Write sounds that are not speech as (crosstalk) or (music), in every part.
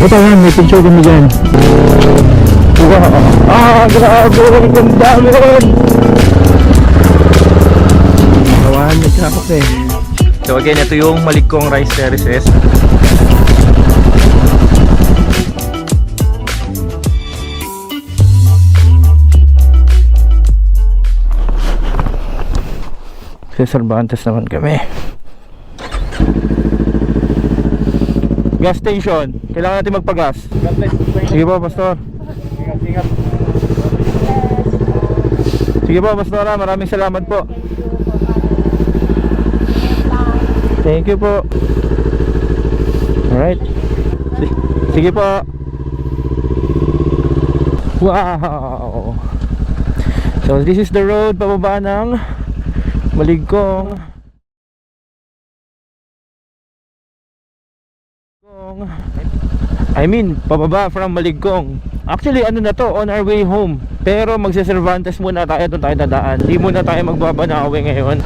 Ito nga, may picture kami dyan. Wow! Ah, grabe! Ang dami rin! Kawahan ni Kape. So again, ito yung maligkong rice terraces. Sa Cervantes naman kami. Gas station. Kailangan natin magpagas. Sige po, Pastor. Sige po, Pastora. Maraming salamat po. Thank you po. Alright. Si- Sige po. Wow. So this is the road pababa ng Maligkong. I mean, pababa from Maligkong. Actually, ano na to, on our way home. Pero magsa-Cervantes muna tayo, doon tayo dadaan. Hindi muna tayo magbabanawi ngayon.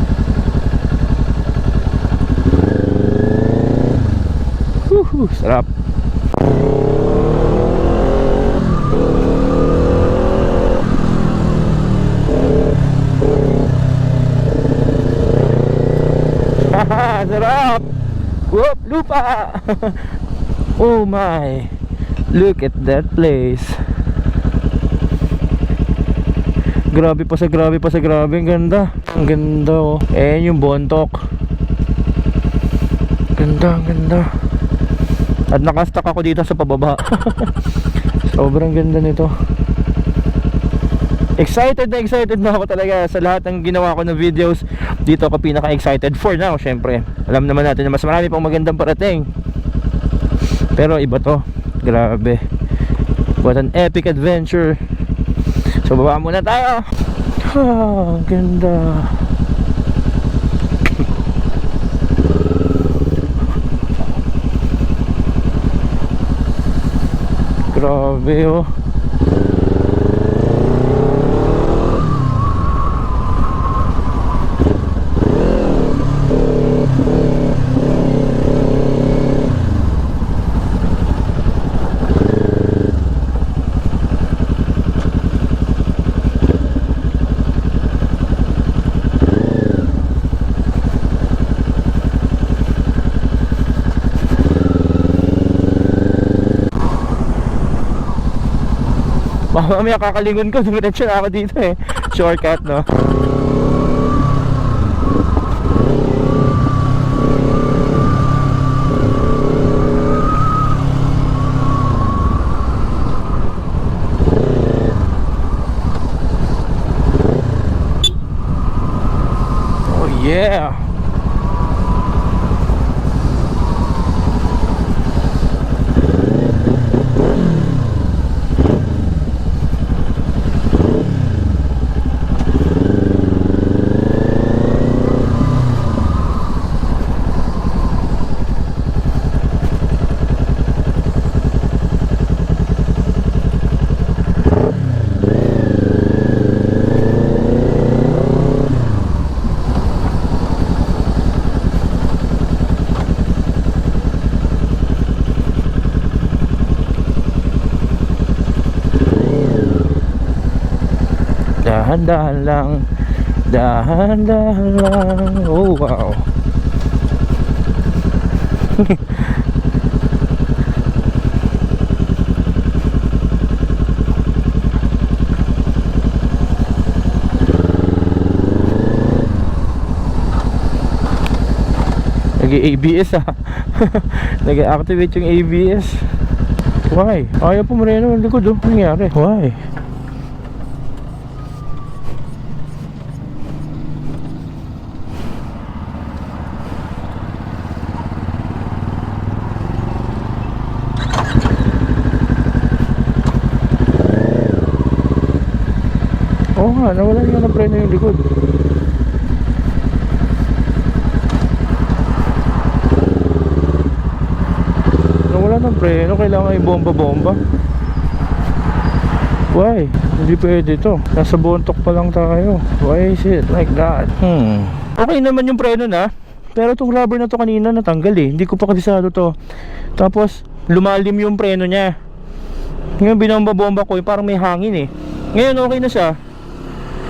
Whew, sarap. (laughs) Sarap. Whoop, lupa. (laughs) oh my. Look at that place. Grabe pa sa grabe pa sa grabe. Ang ganda. Ang ganda oh. Eh, yung bontok. Ganda, ang ganda. At nakastuck ako dito sa pababa. (laughs) Sobrang ganda nito. Excited na excited na ako talaga sa lahat ng ginawa ko ng videos. Dito ako pinaka-excited for now, syempre. Alam naman natin na mas marami pang magandang parating. Pero iba to. Grabe. What an epic adventure. So baba muna tayo. Ah, ganda. (laughs) Grabe oh. Mamaya kakalingon ko, dumiretso na ako dito eh. Shortcut, no? Oh yeah! Dahan-dahan lang. Dahan-dahan lang. Oh wow. (laughs) Nag-ABS ah. (laughs) Nag-activate yung ABS Why? Ayaw po marino ang likod oh. Nangyari? Why? Nga, nawala nga ng preno yung likod. Nawala ng preno, kailangan i-bomba-bomba. Why? Hindi pwede to. Nasa bontok pa lang tayo. Why is it like that? Hmm. Okay naman yung preno na. Pero itong rubber na to kanina natanggal eh. Hindi ko pa kabisado to. Tapos, lumalim yung preno niya. Ngayon binomba-bomba ko, eh, parang may hangin eh. Ngayon okay na siya.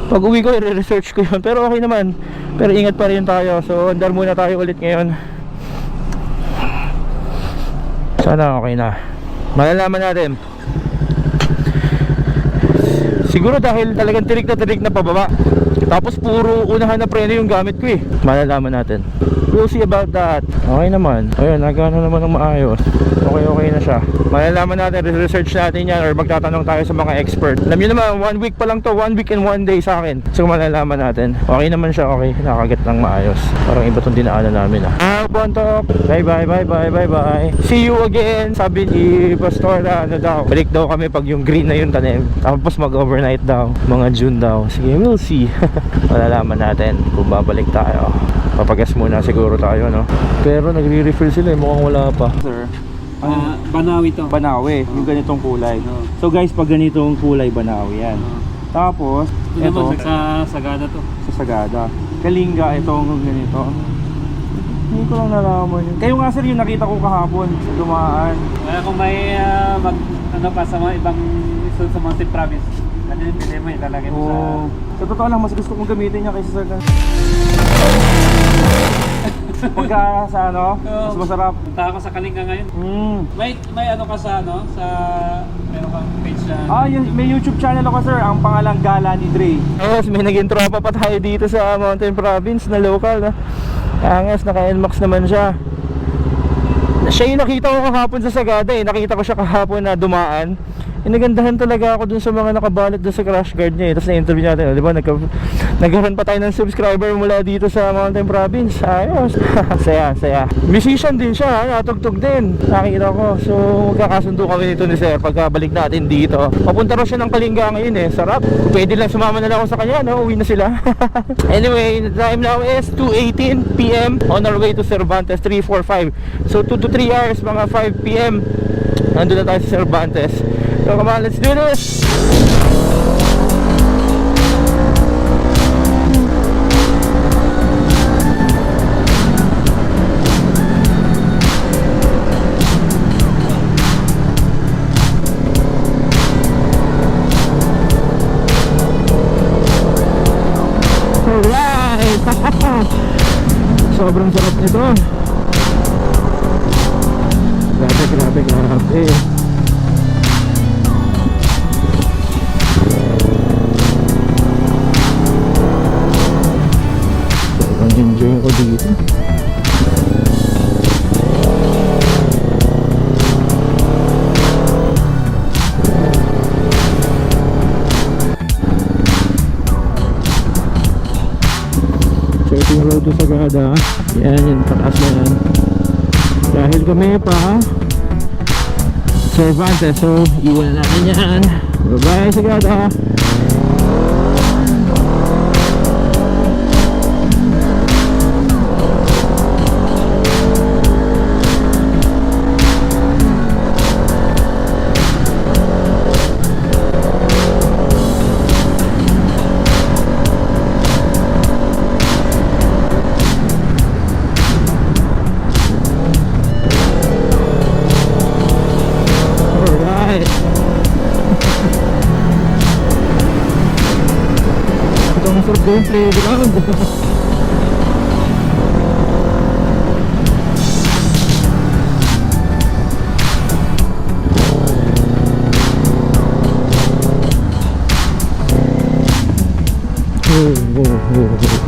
Pag uwi ko, i-research ko yun. (laughs) Pero okay naman. Pero ingat pa rin tayo. So, andar muna tayo ulit ngayon. Sana okay na. Malalaman natin. Siguro dahil talagang tirik na tirik na pababa. Tapos puro unahan na preno yung gamit ko eh. Malalaman natin. We'll see about that. Okay naman. Ayun, nagano naman ng maayos. Okay, okay na siya. Malalaman natin, research natin yan or magtatanong tayo sa mga expert. Alam nyo naman, one week pa lang to. One week and one day sa akin. So malalaman natin. Okay naman siya, okay. Nakagat ng maayos. Parang iba tong dinaanan namin ah. Ah, Bontok. Bye bye, bye bye, bye bye. See you again. Sabi ni Pastor na ano daw. Balik daw kami pag yung green na yung tanim. Tapos mag-overnight daw. Mga June daw. Sige, we'll see. (laughs) malalaman natin kung babalik tayo. Papagas muna siguro tayo, no? Pero nagre-refill sila eh. Mukhang wala pa. Sir, Ah, Banawi to. Banawi, yung ganitong kulay. Oo. So guys, pag ganitong kulay, Banawi yan. Tapos, Ito ito, naman sa Sagada to. sa Sagada. Kalinga, itong ganito. Hindi ko lang nalaman yun. Kayo nga sir, yung nakita ko kahapon sa dumaan. Kaya kung may ah, mag ano pa sa mga ibang isod sa Mountain Province, ganyan yung pili mo ilalagay mo sa... Oo. Sa totoo lang, mas gusto kong gamitin niya kaysa sa... Pagka sa ano, mas masarap. Punta ako sa Kalinga ngayon. Mm. May may ano ka sa ano sa meron kang page na Ah, yun, may YouTube channel ako sir, ang pangalang Gala ni Dre. Yes, may naging tropa pa tayo dito sa Mountain Province na local. No? Angas, naka-NMAX naman siya. Siya yung nakita ko kahapon sa Sagada eh. Nakita ko siya kahapon na dumaan. Eh, nagandahan talaga ako dun sa mga nakabalot dun sa crash guard niya eh. Tapos na-interview natin, di ba? Nagka, nagkaroon pa tayo ng subscriber mula dito sa Mountain Province. Ayos. (laughs) saya, saya. Musician din siya, ha? natugtog din. Nakita ko. So, magkakasundo kami nito ni Sir pagkabalik natin dito. Papunta raw siya ng Kalinga ngayon eh. Sarap. Pwede lang sumama na lang ako sa kanya, no? Uwi na sila. (laughs) anyway, the time now is 2.18 p.m. on our way to Cervantes 345. So, 2 to 3 hours, mga 5 p.m. Nandun na tayo sa Cervantes. So, come on, let's do this! Alright! (laughs) Sobrang sarap nito. Grabe, grabe, grabe. Enjoy ko dito. So ito yung road to Sagada Yan, yung taas na yan Dahil kami pa. Cervantes So iwan na natin yan. Bye bye Sagada Ito ang sarap yung playground Oh, oh, oh, oh.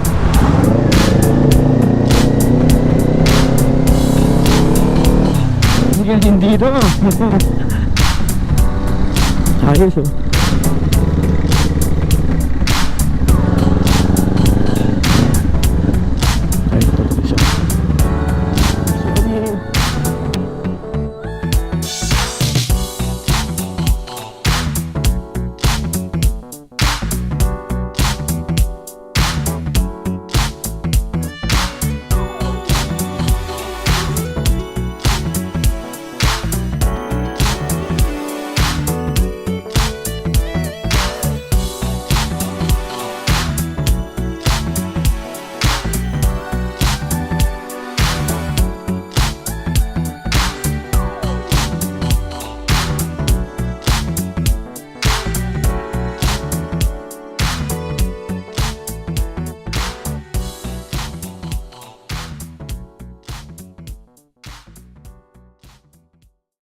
Hindi dito. Ayos oh.